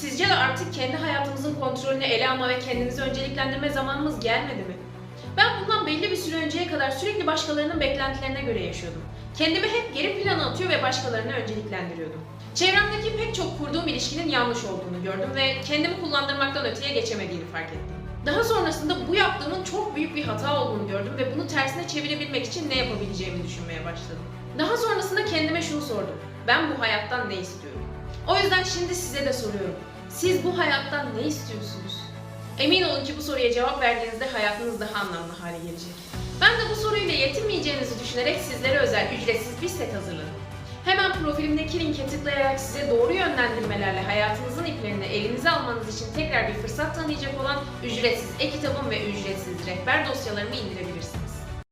sizce de artık kendi hayatımızın kontrolünü ele alma ve kendimizi önceliklendirme zamanımız gelmedi mi? Ben bundan belli bir süre önceye kadar sürekli başkalarının beklentilerine göre yaşıyordum. Kendimi hep geri plana atıyor ve başkalarını önceliklendiriyordum. Çevremdeki pek çok kurduğum ilişkinin yanlış olduğunu gördüm ve kendimi kullandırmaktan öteye geçemediğini fark ettim. Daha sonrasında bu yaptığımın çok büyük bir hata olduğunu gördüm ve bunu tersine çevirebilmek için ne yapabileceğimi düşünmeye başladım. Daha sonrasında kendime şunu sordum. Ben bu hayattan ne istiyorum? O yüzden şimdi size de soruyorum. Siz bu hayattan ne istiyorsunuz? Emin olun ki bu soruya cevap verdiğinizde hayatınız daha anlamlı hale gelecek. Ben de bu soruyla yetinmeyeceğinizi düşünerek sizlere özel ücretsiz bir set hazırladım. Hemen profilimdeki linke tıklayarak size doğru yönlendirmelerle hayatınızın iplerini elinize almanız için tekrar bir fırsat tanıyacak olan ücretsiz e-kitabım ve ücretsiz rehber dosyalarımı indirebilirsiniz.